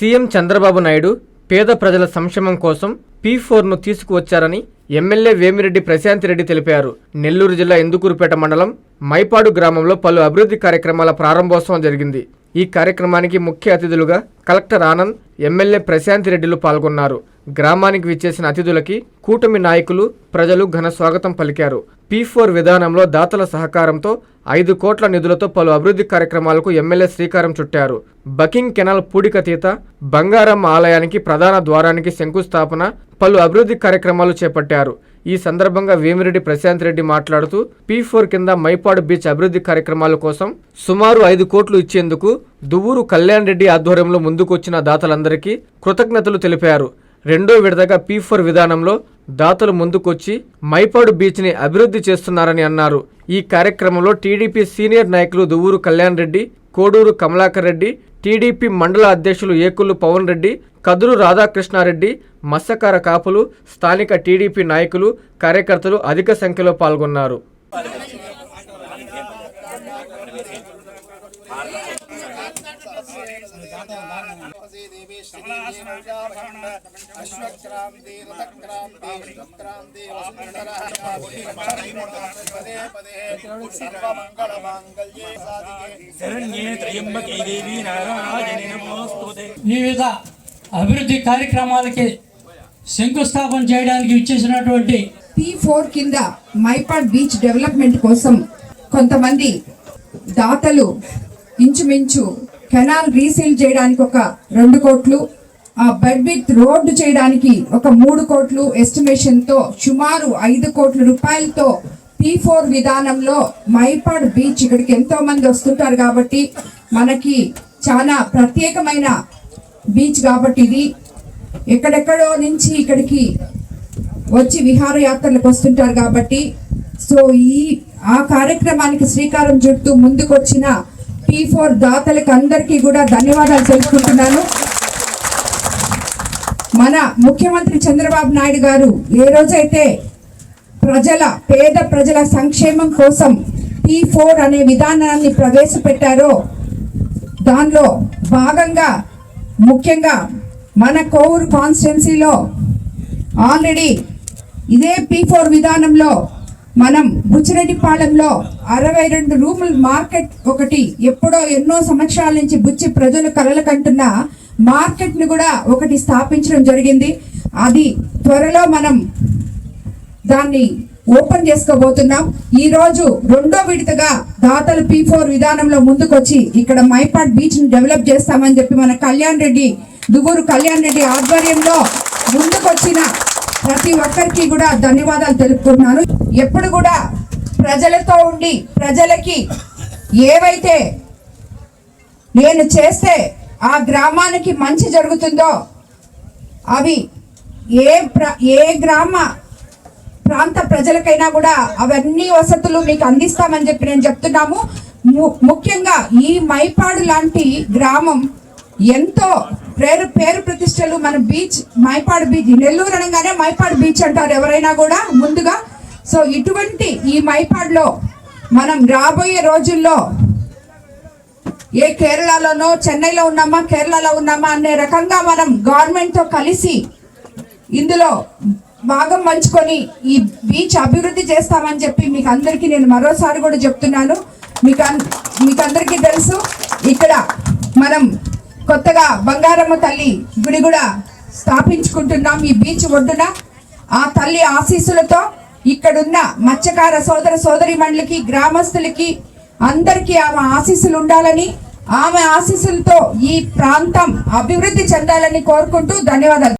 CM Chandrababu Naidu పేద ప్రజల సంక్షేమం కోసం పీ ఫోర్ను తీసుకువచ్చారని ఎమ్మెల్యే వేమిరెడ్డి ప్రశాంతిరెడ్డి తెలిపారు. నెల్లూరు జిల్లా ఇందుకూరుపేట మండలం మైపాడు గ్రామంలో పలు అభివృద్ధి కార్యక్రమాల ప్రారంభోత్సవం జరిగింది. ఈ కార్యక్రమానికి ముఖ్య అతిథులుగా కలెక్టర్ ఆనంద్ ఎమ్మెల్యే ప్రశాంతిరెడ్డిలు పాల్గొన్నారు. గ్రామానికి విచ్చేసిన అతిథులకి కూటమి నాయకులు ప్రజలు ఘన స్వాగతం పలికారు. పీ ఫోర్ విధానంలో దాతల సహకారంతో ఐదు కోట్ల నిధులతో పలు అభివృద్ధి కార్యక్రమాలకు ఎమ్మెల్యే శ్రీకారం చుట్టారు. బకింగ్ కెనాల్ పూడికతీత బంగారం ఆలయానికి ప్రధాన ద్వారానికి శంకుస్థాపన పలు అభివృద్ధి కార్యక్రమాలు చేపట్టారు. ఈ సందర్భంగా వేమిరెడ్డి ప్రశాంత్ రెడ్డి మాట్లాడుతూ పీ ఫోర్ కింద మైపాడు బీచ్ అభివృద్ధి కార్యక్రమాల కోసం సుమారు ఐదు కోట్లు ఇచ్చేందుకు దువ్వూరు కళ్యాణ్ రెడ్డి ఆధ్వర్యంలో ముందుకొచ్చిన దాతలందరికీ కృతజ్ఞతలు తెలిపారు. రెండో విడతగా పీ ఫోర్ విధానంలో దాతలు ముందుకొచ్చి మైపాడు బీచ్ని అభివృద్ధి చేస్తున్నారని అన్నారు. ఈ కార్యక్రమంలో టీడీపీ సీనియర్ నాయకులు దువ్వూరు కళ్యాణ్ రెడ్డి కోడూరు కమలాకర్ రెడ్డి టీడీపీ మండల అధ్యక్షులు ఏకుళ్ళు పవన్ రెడ్డి కదురు రాధాకృష్ణారెడ్డి మత్స్యకార కాపులు స్థానిక టీడీపీ నాయకులు కార్యకర్తలు అధిక సంఖ్యలో పాల్గొన్నారు. అశ్వక్రాంతి రథక్రాంతి పదే పదే సర్వమంగళ మాంగళ్యే శరణ్యే త్రయంబకే దేవి నమోస్తుతే వివిధ అభివృద్ధి కార్యక్రమాలకి శంకుస్థాపన చేయడానికి ఇచ్చేసినటువంటి పీ ఫోర్ కింద మైపాడ్ బీచ్ డెవలప్మెంట్ కోసం కొంతమంది దాతలు ఇంచుమించు కెనాల్ రీసీల్ చేయడానికి ఒక రెండు కోట్లు ఆ బెడ్ విత్ రోడ్డు చేయడానికి ఒక మూడు కోట్లు ఎస్టిమేషన్తో సుమారు ఐదు కోట్ల రూపాయలతో పీ ఫోర్ విధానంలో మైపాడ్ బీచ్ ఇక్కడికి ఎంతో మంది వస్తుంటారు కాబట్టి మనకి చాలా ప్రత్యేకమైన బీచ్ కాబట్టి ఇది. ఎక్కడెక్కడో నుంచి ఇక్కడికి వచ్చి విహారయాత్రలకు వస్తుంటారు కాబట్టి సో ఈ ఆ కార్యక్రమానికి శ్రీకారం చుట్టూ ముందుకొచ్చిన పీ ఫోర్ దాతలకు అందరికీ కూడా ధన్యవాదాలు తెలుసుకుంటున్నాను మన ముఖ్యమంత్రి చంద్రబాబు నాయుడు గారు ఏ రోజైతే ప్రజల పేద ప్రజల సంక్షేమం కోసం పీ ఫోర్ అనే విధానాన్ని ప్రవేశపెట్టారో దానిలో భాగంగా ముఖ్యంగా మన కోవూరు కాన్స్టిట్యున్సీలో ఆల్రెడీ ఇదే పీ ఫోర్ విధానంలో మనం బుచ్చిరెడ్డిపాళెంలో అరవై రెండు రూముల మార్కెట్ ఒకటి ఎప్పుడో ఎన్నో సంవత్సరాల నుంచి బుచ్చి ప్రజలు కలలు కంటున్న మార్కెట్ని కూడా ఒకటి స్థాపించడం జరిగింది. అది త్వరలో మనం దాన్ని ఓపెన్ చేసుకోబోతున్నాం. ఈ రోజు రెండో విడతగా దాతలు పీ ఫోర్ విధానంలో ముందుకొచ్చి ఇక్కడ మైపాడ్ బీచ్ని డెవలప్ చేస్తామని చెప్పి మన కళ్యాణ్ రెడ్డి దువ్వూరు కళ్యాణ్ రెడ్డి ఆధ్వర్యంలో ముందుకొచ్చిన ప్రతి ఒక్కరికి కూడా ధన్యవాదాలు తెలుపుకుంటున్నాను. ఎప్పుడు కూడా ప్రజలతో ఉండి ప్రజలకి ఏవైతే నేను చేస్తే ఆ గ్రామానికి మంచి జరుగుతుందో అవి ఏ ప్ర ఏ గ్రామ ప్రాంత ప్రజలకైనా కూడా అవన్నీ వసతులు మీకు అందిస్తామని చెప్పి నేను చెప్తున్నాము. ము- ముఖ్యంగా ఈ మైపాడు లాంటి గ్రామం ఎంతో పేరు పేరు ప్రతిష్టలు మన బీచ్ మైపాడు బీచ్ నెల్లూరు అనగానే మైపాడు బీచ్ అంటారు ఎవరైనా కూడా ముందుగా. సో ఇటువంటి ఈ మైపాడులో మనం రాబోయే రోజుల్లో ఏ కేరళలోనో చెన్నైలో ఉన్నామా కేరళలో ఉన్నామా అనే రకంగా మనం గవర్నమెంట్తో కలిసి ఇందులో భాగం పంచుకొని ఈ బీచ్ అభివృద్ధి చేస్తామని చెప్పి మీకు అందరికీ నేను మరోసారి కూడా చెప్తున్నాను. మీకు మీకు అందరికీ తెలుసు. ఇక్కడ మనం కొత్తగా బంగారమ్మ తల్లి గుడి కూడా స్థాపించుకుంటున్నాం ఈ బీచ్ ఒడ్డున. ఆ తల్లి ఆశీస్సులతో ఇక్కడున్న మత్స్యకార సోదర సోదరి గ్రామస్తులకి అందరికీ ఆమె ఆశీస్సులు ఉండాలని ఆమె ఆశీస్సులతో ఈ ప్రాంతం అభివృద్ధి చెందాలని కోరుకుంటూ ధన్యవాదాలు.